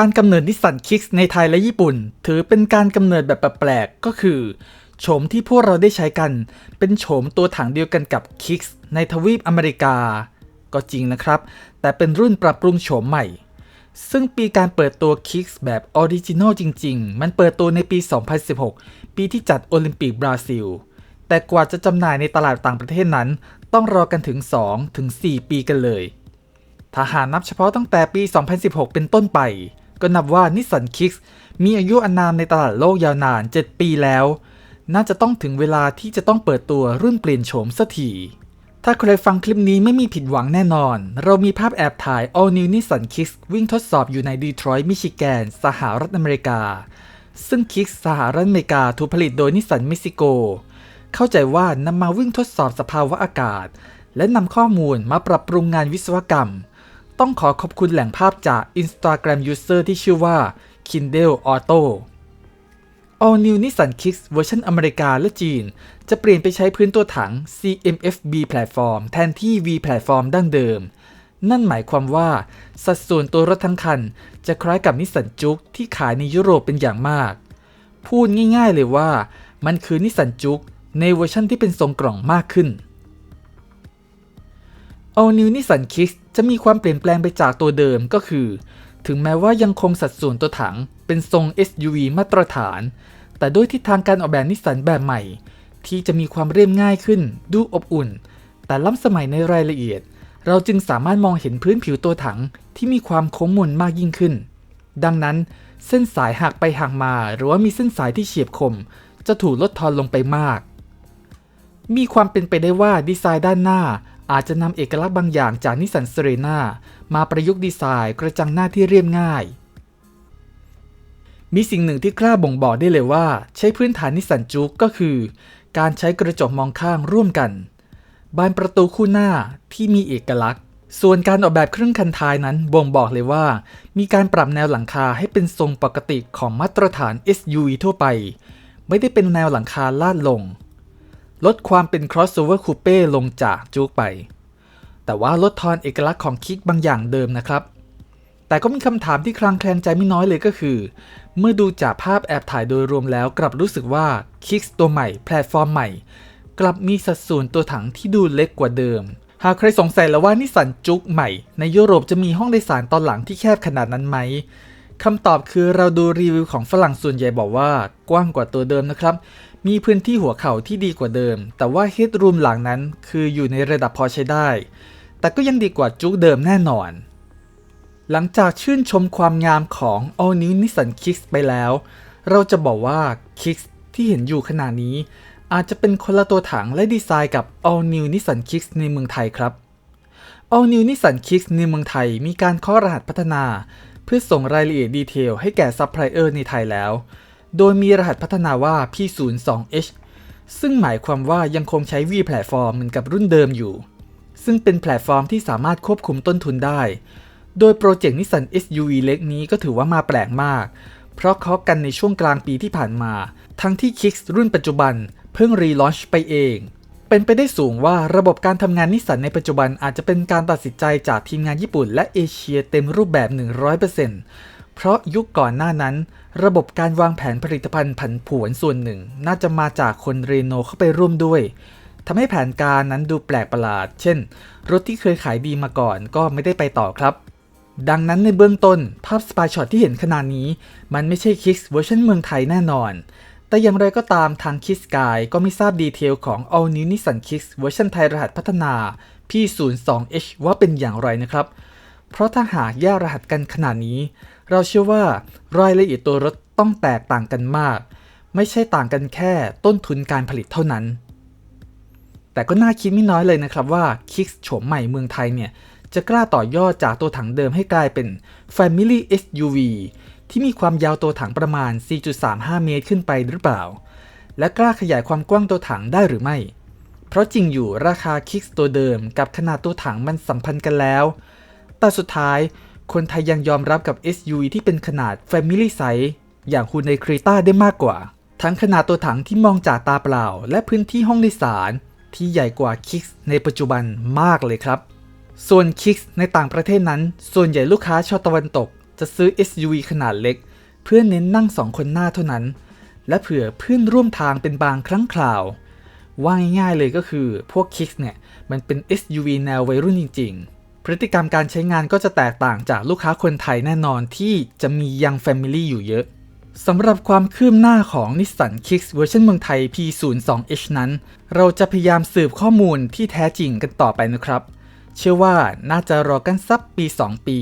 การกำเนิดนิสสันคิกในไทยและญี่ปุ่น ถือเป็นการกำเนิดแบบแปลกๆก็คือโฉมที่พวกเราได้ใช้กัน เป็นโฉมตัวถังเดียวกันกับคิกในทวีปอเมริกา ก็จริงนะครับ แต่เป็นรุ่นปรับปรุงโฉมใหม่ ซึ่งปีการเปิดตัวคิกแบบออริจินอลจริง ๆ มันเปิดตัวในปี 2016 ปีที่จัดโอลิมปิกบราซิล แต่กว่าจะจำหน่ายในตลาดต่างประเทศนั้น ต้องรอกันถึง 2-4 ปีกันเลย ถ้าหากนับเฉพาะตั้งแต่ปี 2016 เป็นต้นไป ก็นับว่านิสสันคิกมีอายุอานามในตลาดโลกยาวนาน 7 ปีแล้ว น่าจะต้องถึงเวลาที่จะต้องเปิดตัวรุ่นเปลี่ยนโฉมสักทีถ้าใครฟังคลิปนี้ไม่มีผิดหวังแน่นอน เรามีภาพแอบถ่าย All New Nissan Kicks วิ่งทดสอบอยู่ในดีทรอยต์มิชิแกน สหรัฐอเมริกา ซึ่ง Kicks สหรัฐอเมริกาถูกผลิตโดยนิสสันม็กซิโก เข้าใจว่านำมาวิ่งทดสอบสภาวะอากาศ และนำข้อมูลมาปรับปรุงงานวิศวกรรม ต้องขอขอบคุณแหล่งภาพจาก Instagram User ที่ชื่อว่า Kindle Auto All New Nissan Kicks เวอร์ชันอเมริกาและจีน จะเปลี่ยนไปใช้พื้นตัวถัง CMF-B Platform แทนที่ V Platform ดั้งเดิม นั่นหมายความว่าสัดส่วนตัวรถทั้งคัน จะคล้ายกับนิสสันจุกที่ขายในยุโรปเป็นอย่างมาก พูดง่ายๆเลยว่า มันคือนิสสันจุกในเวอร์ชันที่เป็นทรงกล่องมากขึ้น All New Nissan Kicks จะมีความเปลี่ยนแปลงไปจากตัวเดิมก็คือ ถึงแม้ว่ายังคงสัดส่วนตัวถังเป็นทรง SUV มาตรฐาน แต่ด้วยทิศทางการออกแบบนิสสันแบบใหม่ ที่จะมีความเรียบง่ายขึ้น ดูอบอุ่น แต่ล้ำสมัยในรายละเอียด เราจึงสามารถมองเห็นพื้นผิวตัวถังที่มีความโค้งมนมากยิ่งขึ้น ดังนั้นเส้นสายหักไปหักมา หรือว่ามีเส้นสายที่เฉียบคม จะถูกลดทอนลงไปมาก มีความเป็นไปได้ว่าดีไซน์ด้านหน้า อาจจะนำเอกลักษณ์บางอย่างจากนิสสันเซเรนามาประยุกต์ดีไซน์กระจังหน้าที่เรียบง่าย มีสิ่งหนึ่งที่กล้าบ่งบอกได้เลยว่า ใช้พื้นฐานนิสสันจุกก็คือ การใช้กระจกมองข้างร่วมกัน บานประตูคู่หน้าที่มีเอกลักษณ์ ส่วนการออกแบบเครื่องคันท้ายนั้นบ่งบอกเลยว่า มีการปรับแนวหลังคาให้เป็นทรงปกติของมาตรฐาน SUV ทั่วไป ไม่ได้เป็นแนวหลังคาลาดลง ลดความเป็น crossover coupe ลงจากจุกไป แต่ว่าลดทอนเอกลักษณ์ของคิกบางอย่างเดิมนะครับ แต่ก็มีคำถามที่คลางแคลงใจไม่น้อยเลยก็คือ เมื่อดูจากภาพแอบถ่ายโดยรวมแล้วกลับรู้สึกว่าคิกตัวใหม่แพลตฟอร์มใหม่ กลับมีสัดส่วนตัวถังที่ดูเล็กกว่าเดิม หากใครสงสัยแล้วว่านิสสันจุกใหม่ ในยุโรปจะมีห้องโดยสารตอนหลังที่แคบขนาดนั้นไหมคำตอบคือเราดูรีวิวของฝรั่งส่วนใหญ่บอกว่ากว้างกว่าตัวเดิมนะครับ มีพื้นที่หัวเข่าที่ดีกว่าเดิม แต่ว่าเฮดรูมหลังนั้นคืออยู่ในระดับพอใช้ได้ แต่ก็ยังดีกว่าจุกเดิมแน่นอน หลังจากชื่นชมความงามของ All New Nissan Kicks ไปแล้ว เราจะบอกว่า Kicks ที่เห็นอยู่ขณะนี้ อาจจะเป็นคนละตัวถังและดีไซน์กับ All New Nissan Kicks ในเมืองไทยครับ All New Nissan Kicks ในเมืองไทยมีการเคาะรหัสพัฒนา เพื่อส่งรายละเอียดดีเทลให้แก่ซัพพลายเออร์ในไทยแล้ว โดยมีรหัสพัฒนาว่า P02H ซึ่งหมายความว่ายังคงใช้ V แพลตฟอร์มเหมือนกับรุ่นเดิมอยู่ ซึ่งเป็นแพลตฟอร์มที่สามารถควบคุมต้นทุนได้ โดยโปรเจกต์นิสสัน SUV เล็กนี้ก็ถือว่ามาแปลกมาก เพราะเคาะกันในช่วงกลางปีที่ผ่านมา ทั้งที่ Kicks รุ่นปัจจุบัน เพิ่งรีลอนช์ไปเอง เป็นไปได้สูงว่าระบบการทำงานนิสสันในปัจจุบันอาจจะเป็นการตัดสินใจจากทีมงานญี่ปุ่นและเอเชียเต็มรูปแบบ 100% เพราะยุคก่อนหน้านั้น ระบบการวางแผนผลิตภัณฑ์ผันผวนส่วนหนึ่ง น่าจะมาจากคนเรโนเข้าไปร่วมด้วยทำให้แผนการนั้นดูแปลกประหลาด เช่น รถที่เคยขายดีมาก่อนก็ไม่ได้ไปต่อครับ ดังนั้นในเบื้องต้นภาพสปายช็อตที่เห็นขนาดนี้ มันไม่ใช่ Kicks เวอร์ชันเมืองไทยแน่นอน แต่อย่างไรก็ตามทาง Kiss Sky ก็ไม่ทราบดีเทลของ All New Nissan Kicks เวอร์ชันไทยรหัสพัฒนา P02H ว่าเป็นอย่างไรนะครับ เพราะถ้าหากแยกรหัสกันขนาดนี้ เราเชื่อว่ารายละเอียดตัวรถต้องแตกต่างกันมาก ไม่ใช่ต่างกันแค่ต้นทุนการผลิตเท่านั้น แต่ก็น่าคิดไม่น้อยเลยนะครับว่า Kicks โฉมใหม่เมืองไทยเนี่ย จะกล้าต่อยอดจากตัวถังเดิมให้กลายเป็น Family SUV ที่มีความยาวตัวถังประมาณ 4.35 เมตรขึ้นไปหรือเปล่า และกล้าขยายความกว้างตัวถังได้หรือไม่ เพราะจริงอยู่ราคา Kicks ตัวเดิมกับขนาดตัวถังมันสัมพันธ์กันแล้ว แต่สุดท้าย คนไทยยังยอมรับกับ SUV ที่เป็นขนาด Family Size อย่าง Hyundai Creta ได้มากกว่า ทั้งขนาดตัวถังที่มองจากตาเปล่า และพื้นที่ห้องโดยสาร ที่ใหญ่กว่า Kicks ในปัจจุบันมากเลยครับ ส่วน Kicks ในต่างประเทศนั้น ส่วนใหญ่ลูกค้าชาวตะวันตก จะซื้อ SUV ขนาดเล็ก เพื่อเน้นนั่งสองคนหน้าเท่านั้น และเผื่อเพื่อนร่วมทางเป็นบางครั้งคราวว่าง่ายๆเลยก็คือพวก Kicks เนี่ยมันเป็น SUV แนววัยรุ่นจริง ๆ พฤติกรรมการใช้งานก็จะแตกต่างจากลูกค้าคนไทยแน่นอนที่จะมียัง Family อยู่เยอะสำหรับความคืบหน้าของ Nissan Kicks เวอร์ชันเมืองไทย P02H นั้น เราจะพยายามสืบข้อมูลที่แท้จริงกันต่อไปนะครับ เชื่อว่าน่าจะรอกันสักปี 2 ปี